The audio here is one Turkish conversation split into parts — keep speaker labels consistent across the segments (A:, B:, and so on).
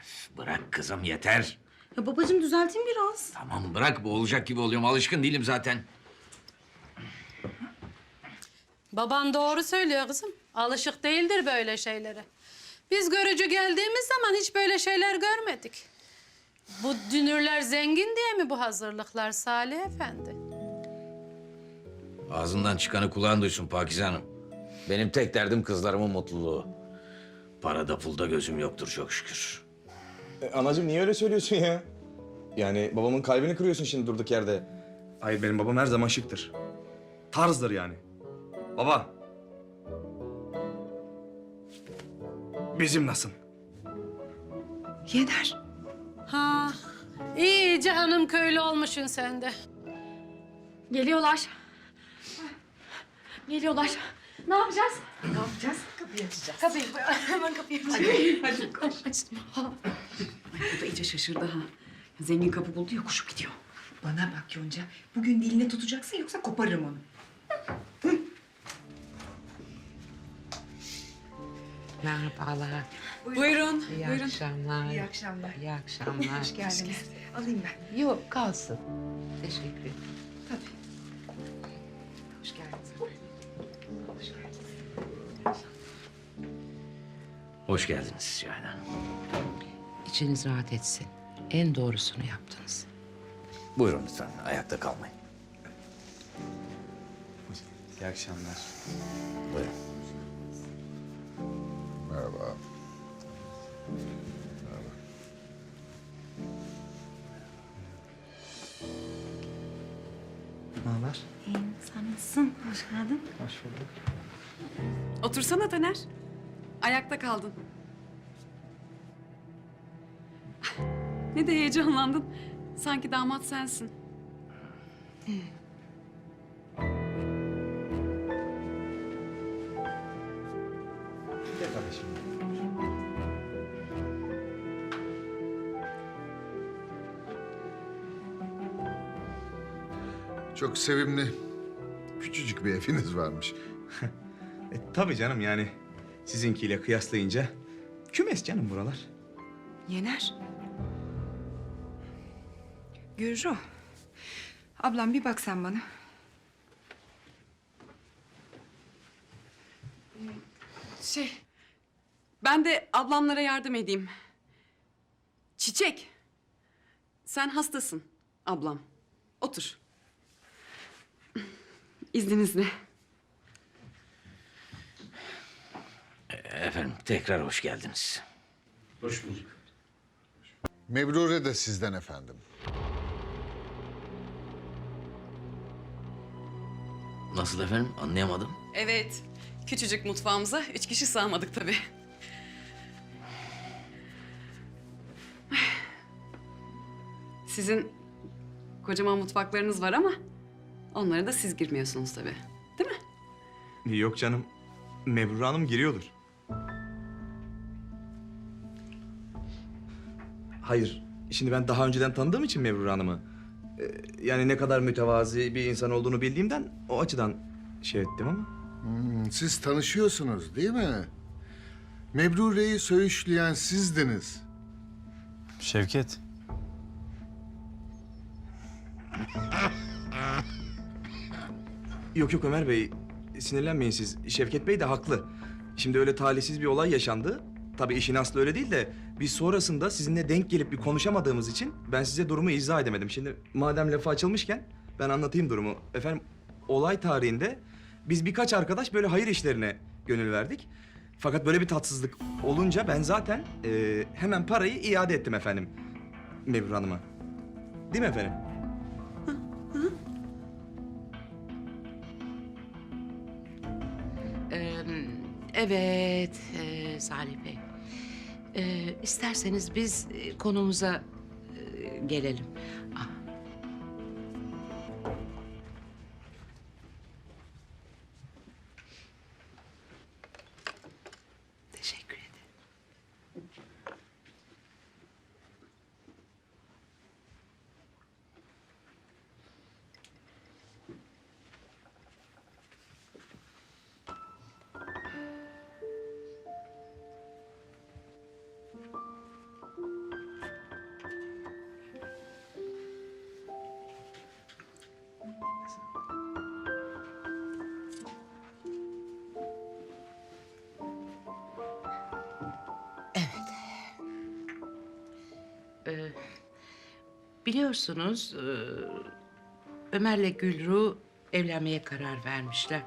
A: Öf, Bırak kızım yeter.
B: Ya babacığım düzeltin biraz.
A: Tamam bırak boğulacak gibi oluyorum. Alışkın değilim zaten.
C: Baban doğru söylüyor kızım. Alışık değildir böyle şeylere. Biz görücü geldiğimiz zaman hiç böyle şeyler görmedik. Bu dünürler zengin diye mi bu hazırlıklar Salih Efendi?
A: Ağzından çıkanı kulağın duysun Pakize Hanım. Benim tek derdim kızlarımın mutluluğu. Parada pulda gözüm yoktur çok şükür.
D: E, anacığım niye öyle söylüyorsun ya? Yani babamın kalbini kırıyorsun şimdi durduk yerde. Hayır benim babam her zaman şıktır. Tarzdır yani. Baba. Bizim nasıl?
B: Yener.
C: Ha, iyice hanım köylü olmuşsun sen de.
B: Geliyorlar. Geliyorlar. Ne yapacağız? Ne yapacağız? Kapıyı açacağız. Kapıyı. Hemen kapıyı açacağız. Hadi, koş.
E: Bu da iyice şaşırdı ha. Zengin kapı buldu ya koşup gidiyor.
F: Bana bak Yonca. Bugün diline tutacaksın yoksa koparırım onu.
G: Merhabalar.
F: Buyurun.
G: İyi
F: buyurun.
G: akşamlar.
F: İyi akşamlar.
G: İyi akşamlar.
F: Hoş geldiniz. Alayım ben.
G: Yok kalsın. Teşekkür ederim.
F: Hoş geldiniz
A: Canan Hanım.
G: İçiniz rahat etsin. En doğrusunu yaptınız.
A: Buyurun lütfen ayakta kalmayın.
D: İyi akşamlar.
A: Buyurun.
H: Merhaba.
D: Ne haber?
B: İyiyim. Sen nasılsın? Hoş geldin.
D: Hoş bulduk.
E: Otursana Taner. Ayakta kaldın. Ne de heyecanlandın. Sanki damat sensin.
D: Gel kardeşim.
H: Çok sevimli, küçücük bir eviniz varmış.
D: E, tabii canım yani sizinkiyle kıyaslayınca kümes canım buralar.
F: Yener. Gürru. Ablam bir bak sen bana.
E: Şey, ben de ablamlara yardım edeyim. Çiçek, sen hastasın ablam. Otur. İzninizle.
A: Efendim tekrar hoş geldiniz.
D: Hoş bulduk.
H: Mebrure de sizden efendim.
A: Nasıl efendim anlayamadım.
E: Evet, küçücük mutfağımıza üç kişi sığamadık tabii. Sizin kocaman mutfaklarınız var ama onlara da siz girmiyorsunuz tabii. Değil mi?
D: Yok canım. Mebrure Hanım giriyordur. Hayır. Şimdi ben daha önceden tanıdığım için Mebrure Hanım'ı... e, ...yani ne kadar mütevazi bir insan olduğunu bildiğimden o açıdan şey ettim ama...
H: Hmm, siz tanışıyorsunuz değil mi? Mebrure'yi söğüşleyen sizdiniz.
I: Şevket.
D: Yok yok Ömer Bey, sinirlenmeyin siz. Şevket Bey de haklı. Şimdi öyle talihsiz bir olay yaşandı. Tabii işin aslı öyle değil de biz sonrasında sizinle denk gelip bir konuşamadığımız için ben size durumu izah edemedim. Şimdi madem lafı açılmışken ben anlatayım durumu. Efendim olay tarihinde biz birkaç arkadaş böyle hayır işlerine gönül verdik. Fakat böyle bir tatsızlık olunca ben zaten eee, hemen parayı iade ettim efendim Mebrur Hanım'a. Değil mi efendim?
G: Evet e, Salih Bey. Ee, isterseniz biz e, konumuza e, gelelim. Ah, biliyorsunuz e, Ömer'le Gülru evlenmeye karar vermişler.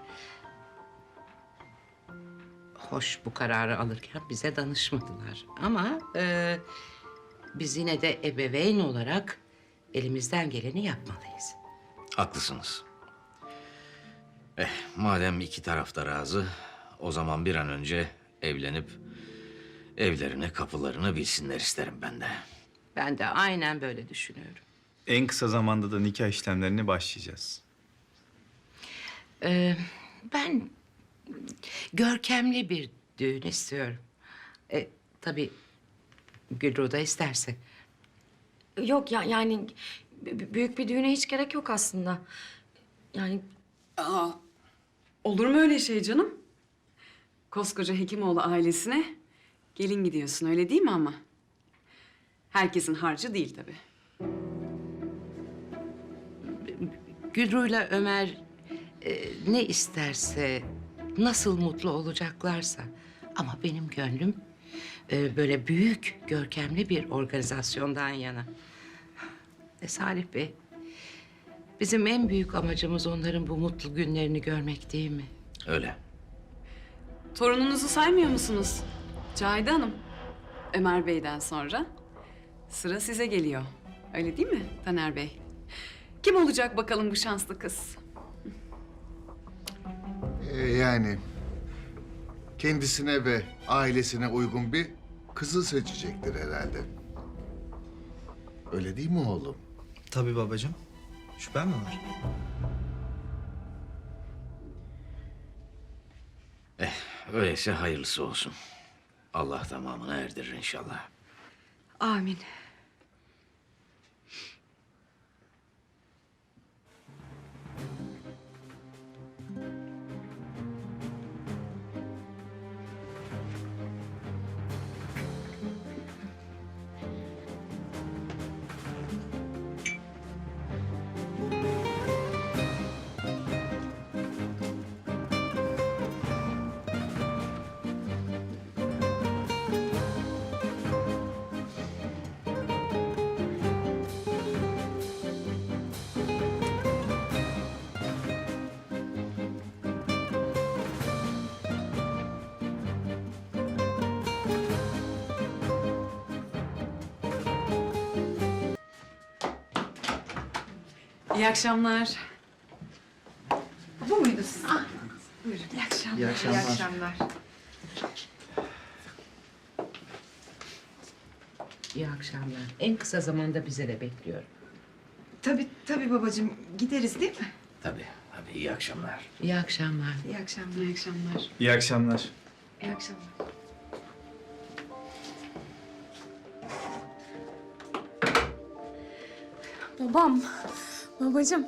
G: Hoş bu kararı alırken bize danışmadılar. Ama e, biz yine de ebeveyn olarak elimizden geleni yapmalıyız.
A: Haklısınız. Eh, madem iki taraf da razı, o zaman bir an önce evlenip evlerine kapılarını bilsinler isterim ben de.
G: Ben de aynen böyle düşünüyorum.
I: En kısa zamanda da nikah işlemlerine başlayacağız.
G: Ee, ben görkemli bir düğün istiyorum. E, tabii Gülru da isterse.
B: Yok ya yani b- büyük bir düğüne hiç gerek yok aslında. Yani
E: Aa, olur mu öyle şey canım? Koskoca Hekimoğlu ailesine gelin gidiyorsun öyle değil mi ama? Herkesin harcı değil tabii.
G: Gülru'yla Ömer e, ne isterse, nasıl mutlu olacaklarsa. Ama benim gönlüm e, böyle büyük, görkemli bir organizasyondan yana. E, Salih Bey, bizim en büyük amacımız onların bu mutlu günlerini görmek değil mi?
A: Öyle.
E: Torununuzu saymıyor musunuz? Cahide Hanım. Ömer Bey'den sonra sıra size geliyor. Öyle değil mi Taner Bey? Kim olacak bakalım bu şanslı kız?
H: Ee, yani kendisine ve ailesine uygun bir kızı seçecektir herhalde. Öyle değil mi oğlum?
D: Tabii babacığım. Şüphen mi var?
A: Öyleyse hayırlısı olsun. Allah tamamını erdirir inşallah.
F: Amin.
E: İyi akşamlar.
F: Bu muydu sizin? Buyurun. İyi akşamlar. İyi akşamlar. İyi akşamlar.
G: İyi akşamlar. En kısa zamanda bize de bekliyorum.
F: Tabii tabii babacığım. Gideriz değil mi?
A: Tabii, tabii iyi akşamlar.
G: İyi akşamlar.
F: İyi akşamlar.
E: İyi akşamlar.
I: İyi akşamlar.
F: İyi akşamlar.
J: Babam, babacığım.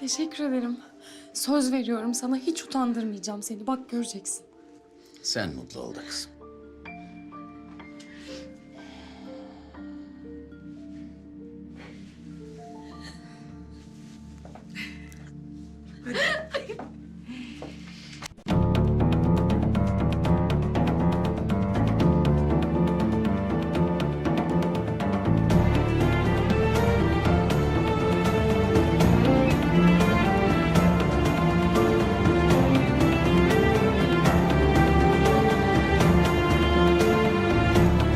J: Teşekkür ederim. Söz veriyorum sana hiç utandırmayacağım seni. Bak göreceksin.
A: Sen mutlu ol da kızım.